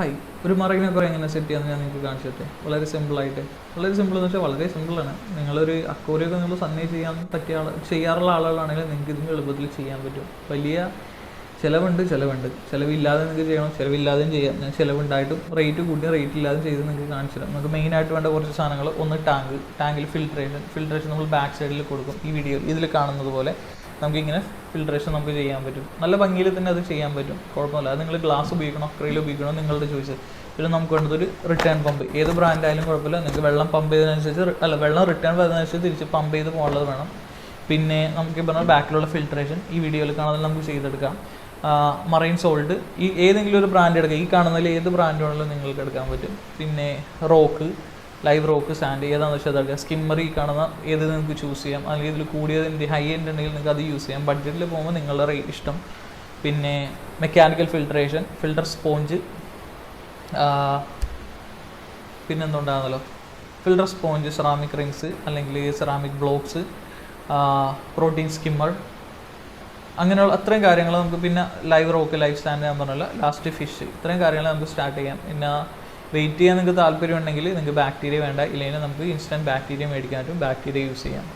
Hi ഒരു മറകിനെ കുറേ എങ്ങനെ സെറ്റ് ചെയ്യാമെന്ന് ഞാൻ നിങ്ങൾക്ക് കാണിച്ചു തരട്ടെ? വളരെ സിമ്പിളായിട്ട് വളരെ സിമ്പിൾ എന്ന് വെച്ചാൽ വളരെ സിമ്പിളാണ് നിങ്ങളൊരു അക്കോറിയൊക്കെ നിങ്ങൾ സന്നേ ചെയ്യാൻ പറ്റിയ ആൾ ചെയ്യാറുള്ള ആളുകളാണെങ്കിൽ നിങ്ങൾക്ക് ഇതിന് എളുപ്പത്തിൽ ചെയ്യാൻ പറ്റും. വലിയ ചിലവുണ്ട് ചിലവുണ്ട്. ചിലവില്ലാതെ നിങ്ങൾക്ക് ചെയ്യണം ചിലവില്ലാതെയും ചെയ്യാം. ഞാൻ ചിലവുണ്ടായിട്ടും റേറ്റ് കൂട്ടി റേറ്റ് ഇല്ലാതെ ചെയ്ത് നിങ്ങൾക്ക് കാണിച്ചു തരാം. നമുക്ക് മെയിനായിട്ട് വേണ്ട കുറച്ച് സാധനങ്ങൾ. ഒന്ന് ടാങ്ക്. ടാങ്കിൽ ഫിൽട്രേഷൻ ഫിൽട്രേഷൻ നമ്മൾ ബാക്ക് സൈഡിൽ കൊടുക്കും. ഈ വീഡിയോ ഇതിൽ കാണുന്നത് പോലെ. നമുക്കിങ്ങനെ ഫിൽട്രേഷൻ നമുക്ക് ചെയ്യാൻ പറ്റും. നല്ല ഭംഗിയിൽ തന്നെ അത് ചെയ്യാൻ പറ്റും. കുഴപ്പമില്ല അത് നിങ്ങൾ ഗ്ലാസ് ഉപയോഗിക്കണോ അക്രയിൽ ഉപയോഗിക്കണോ നിങ്ങളുടെ ചോയ്സ് പിന്നെ നമുക്ക് വേണ്ടത് ഒരു റിട്ടേൺ പമ്പ് ഏത് ബ്രാൻഡായാലും കുഴപ്പമില്ല. നിങ്ങൾക്ക് വെള്ളം പമ്പ് ചെയ്തതിനനുസരിച്ച് അല്ല വെള്ളം റിട്ടേൺ വരുന്നതനുസരിച്ച് തിരിച്ച് പമ്പ് ചെയ്ത് പോകാനുള്ളത് വേണം. പിന്നെ നമുക്ക് ഈ പറഞ്ഞ ബാക്കിലുള്ള ഫിൽട്രേഷൻ ഈ വീഡിയോയിൽ കാണാതെ നമുക്ക് ചെയ്തെടുക്കാം. മറൈൻ സോൾട്ട് ഈ ഏതെങ്കിലും ഒരു ബ്രാൻഡ് എടുക്കുക ഈ കാണുന്നതിൽ ഏത് ബ്രാൻഡ് വേണമെങ്കിലും നിങ്ങൾക്ക് എടുക്കാൻ പറ്റും. പിന്നെ റോക്ക് ലൈവ് റോക്ക് സാൻഡ് ഏതാണെന്ന് വെച്ചാൽ അതെടുക്കുക സ്കിമ്മറി കാണുന്ന ഏത് നിങ്ങൾക്ക് ചൂസ് ചെയ്യാം. അല്ലെങ്കിൽ ഇതിൽ കൂടിയതിന്റെ ഹൈ എൻഡ് ഉണ്ടെങ്കിൽ നിങ്ങൾക്ക് അത് യൂസ് ചെയ്യാം. ബഡ്ജറ്റിൽ പോകുമ്പോൾ നിങ്ങളുടെ റേറ്റ് ഇഷ്ടം. പിന്നെ മെക്കാനിക്കൽ ഫിൽട്രേഷൻ ഫിൽട്ടർ സ്പോഞ്ച് പിന്നെന്തുണ്ടാകുന്നല്ലോ ഫിൽട്ടർ സ്പോഞ്ച് സെറാമിക് റിങ്സ് അല്ലെങ്കിൽ സെറാമിക് ബ്ലോക്സ് പ്രോട്ടീൻ സ്കിമ്മർ അങ്ങനെയുള്ള അത്രയും കാര്യങ്ങൾ നമുക്ക് പിന്നെ ലൈവ് റോക്ക് ലൈവ് സ്റ്റാൻഡ് ഞാൻ പറഞ്ഞല്ലോ. ലാസ്റ്റ് ഫിഷ് ഇത്രയും കാര്യങ്ങൾ നമുക്ക് സ്റ്റാർട്ട് ചെയ്യാം. പിന്നെ വെയിറ്റ് ചെയ്യാൻ നിങ്ങൾക്ക് താല്പര്യം ഉണ്ടെങ്കിൽ നിങ്ങൾക്ക് ബാക്ടീരിയ വേണ്ട ഇല്ലെങ്കിൽ നമുക്ക് ഇൻസ്റ്റന്റ് ബാക്ടീരിയ മേടിക്കാൻ പറ്റും ബാക്ടീരിയ യൂസ് ചെയ്യാം.